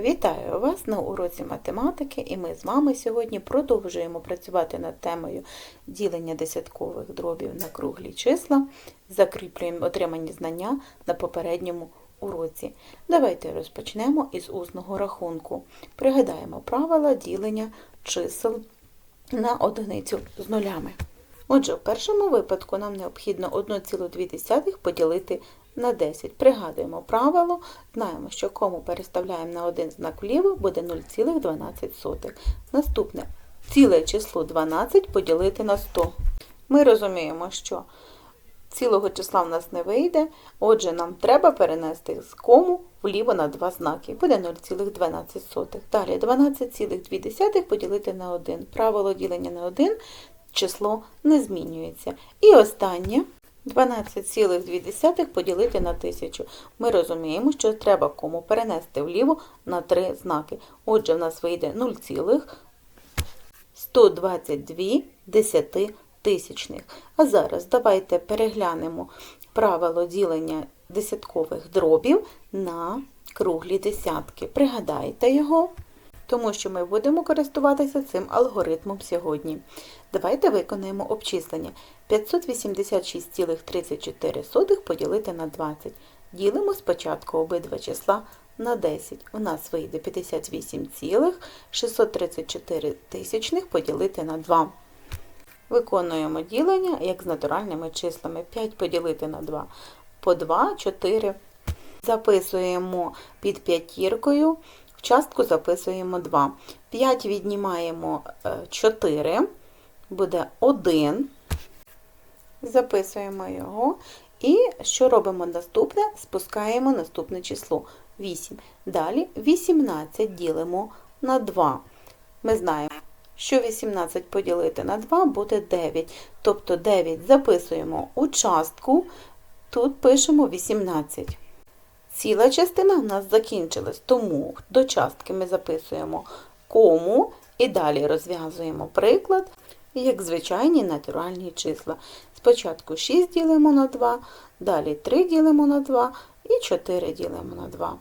Вітаю вас на уроці математики, і ми з вами сьогодні продовжуємо працювати над темою ділення десяткових дробів на круглі числа, закріплюємо отримані знання на попередньому уроці. Давайте розпочнемо із усного рахунку. Пригадаємо правила ділення чисел на одиницю з нулями. Отже, в першому випадку нам необхідно 1,2 поділити на 10. Пригадуємо правило, знаємо, що кому переставляємо на один знак вліво, буде 0,12. Наступне ціле число 12 поділити на 100. Ми розуміємо, що цілого числа в нас не вийде, отже, нам треба перенести з кому вліво на два знаки. Буде 0,12. Далі 12,2 поділити на 1. Правило ділення на 1 число не змінюється. І останнє 12,2 поділити на 1000. Ми розуміємо, що треба кому перенести вліво на три знаки. Отже, в нас вийде 0,122 десятитисячних. А зараз давайте переглянемо правило ділення десяткових дробів на круглі десятки. Пригадайте його тому що ми будемо користуватися цим алгоритмом сьогодні. Давайте виконаємо обчислення. 586,34 поділити на 20. Ділимо спочатку обидва числа на 10. У нас вийде 58,634 тисячних поділити на 2. Виконуємо ділення, як з натуральними числами. 5 поділити на 2. По 2, 4. Записуємо під п'ятіркою частку записуємо 2. 5 віднімаємо 4, буде 1. Записуємо його. І що робимо наступне? Спускаємо наступне число 8. Далі 18 ділимо на 2. Ми знаємо, що 18 поділити на 2 буде 9. Тобто 9 записуємо у частку, тут пишемо 18. Ціла частина в нас закінчилась, тому до частки ми записуємо кому і далі розв'язуємо приклад, як звичайні натуральні числа. Спочатку 6 ділимо на 2, далі 3 ділимо на 2 і 4 ділимо на 2.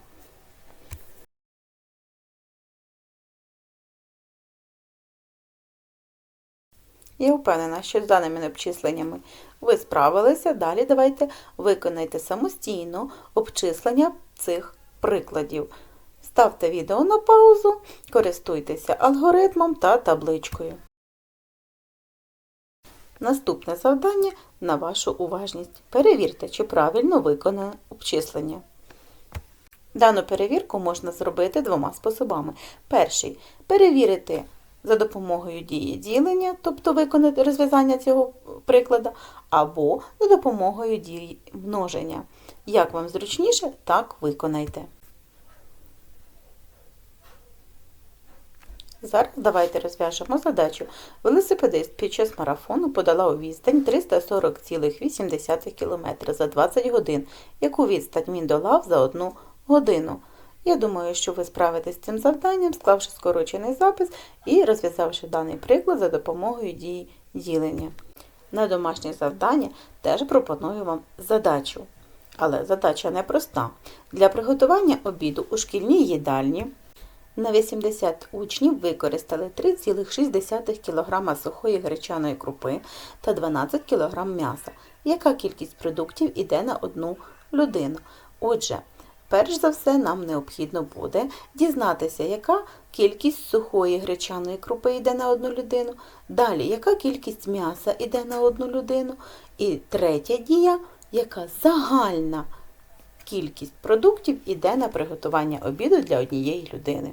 Я впевнена, що з даними обчисленнями ви справилися. Далі давайте виконайте самостійно обчислення цих прикладів. Ставте відео на паузу, користуйтеся алгоритмом та табличкою. Наступне завдання на вашу уважність. Перевірте, чи правильно виконане обчислення. Дану перевірку можна зробити двома способами. Перший перевірити за допомогою дії ділення, тобто виконати розв'язання цього прикладу, або за допомогою дії множення. Як вам зручніше, так виконайте. Зараз давайте розв'яжемо задачу. Велосипедист під час марафону подала у відстань 340,8 км за 20 годин, яку відстань він долав за 1 годину. Я думаю, що ви справитесь з цим завданням, склавши скорочений запис і розв'язавши даний приклад за допомогою дії ділення. На домашнє завдання теж пропоную вам задачу. Але задача непроста. Для приготування обіду у шкільній їдальні на 80 учнів використали 3,6 кг сухої гречаної крупи та 12 кг м'яса. Яка кількість продуктів іде на одну людину? Отже, Перш за все, нам необхідно буде дізнатися, яка кількість сухої гречаної крупи йде на одну людину, далі, яка кількість м'яса йде на одну людину, і третя дія, яка загальна кількість продуктів йде на приготування обіду для однієї людини.